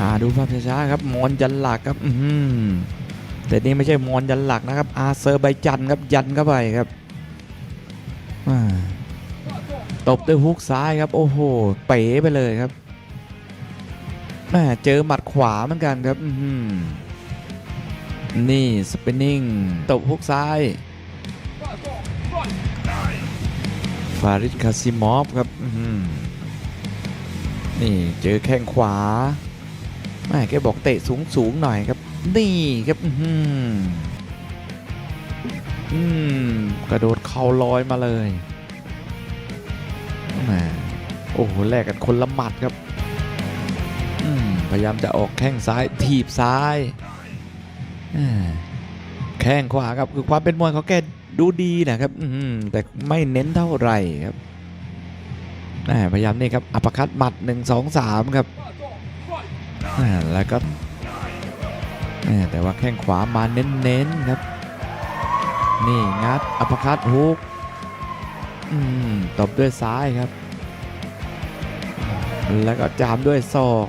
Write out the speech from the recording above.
อ่าดูภาพช้าๆครับมอนยันหลักครับอือหือแต่นี่ไม่ใช่มอนยันหลักนะครับ อาเซอร์ไบจันครับยันเข้าไปครับตบด้วยฮุกซ้ายครับ โอ้โห เป๋ไปเลยครับแม่เจอหมัดขวาเหมือนกันครับอือหือนี่สปินนิ่งตบฮุกซ้ายฟาริดคาซิมอฟครับอื้อหือนี่เจอแข้งขวา แม่แกบอกเตะสูงสูงหน่อยครับ นี่ครับอื้อหืออืมกระโดดเข่าลอยมาเลยแหมโอ้โหแลกกันคนละหมัดครับอืมพยายามจะออกแข้งซ้ายถีบซ้ายอ่าแข้งขวาครับคือความเป็นมวยเขาแกดูดีนะครับอืมแต่ไม่เน้นเท่าไหร่ครับพยายามนี่ครับอัปคัตหมัด 1 2 3 ครับ แล้วก็แต่ว่าแข้งขวามาเน้นๆครับ นี่งัดอัปคัตฮุกตบด้วยซ้ายครับ แล้วก็จามด้วยศอก